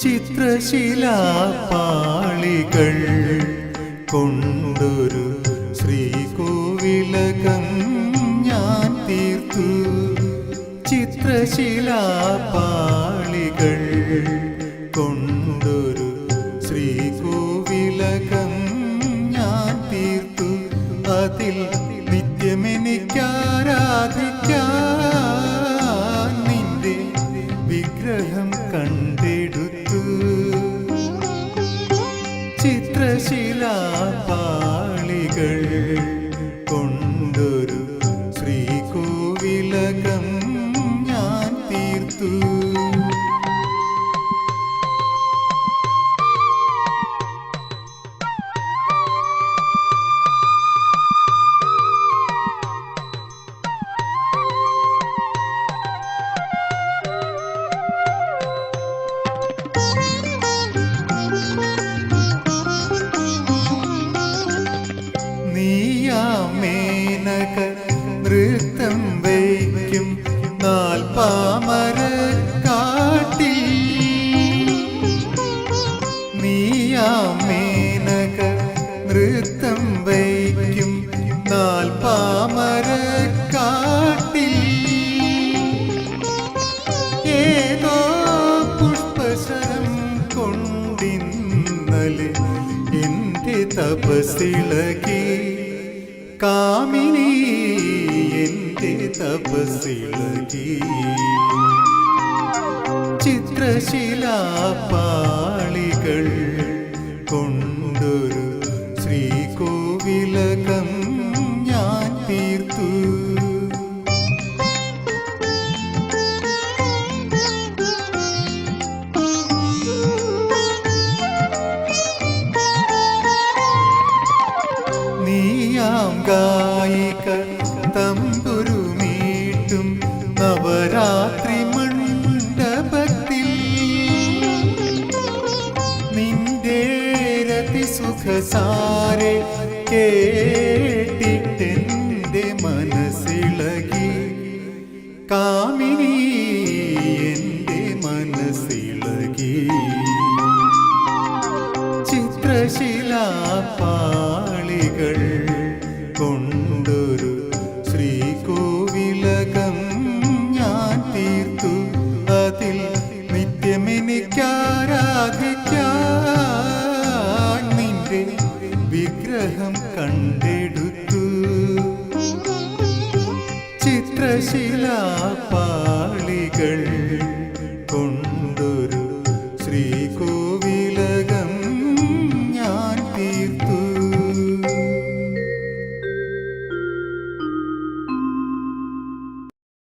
ചിത്രശിലാപാളികൾ കൊണ്ടൊരു ശ്രീകോവിലകം ഞാൻ തീർത്തു. ചിത്രശിലാപാളികൾ കൊണ്ടൊരു ശ്രീകോവിലകം ഞാൻ തീർത്തു. അതിൽ ചിത്രശിലാപാളികൾ നൃത്തം വയ്ക്കും നാൽപ്പാമര കാട്ടിൽ. നീയാമേനക നൃത്തം വയ്ക്കും നാൽപ്പാമര കാട്ടിൽ. ഏതോ പുഷ്പശരം കൊണ്ടിന്നലെ എന്റെ തപസിളകി കാമിനി എന്റെ തപസിളകി ചിത്രശിലാപാളികൾ കൊണ്ടൊരു ഞാൻ തീർത്തു നീയാം ഗായിക നവരാത്രി മണ്ഡപത്തിൽ നിന്റെ രതി സുഖസാരെ കേട്ടിട്ടെന്റെ മനസ്സിളകി. കാമിനി എന്റെ മനസ്സിളകി. ചിത്രശിലാപാളികൾ നിത്യമെനിക്കാരാധിക്കാൻ നിന്റെ വിഗ്രഹം കണ്ടെടുത്തു.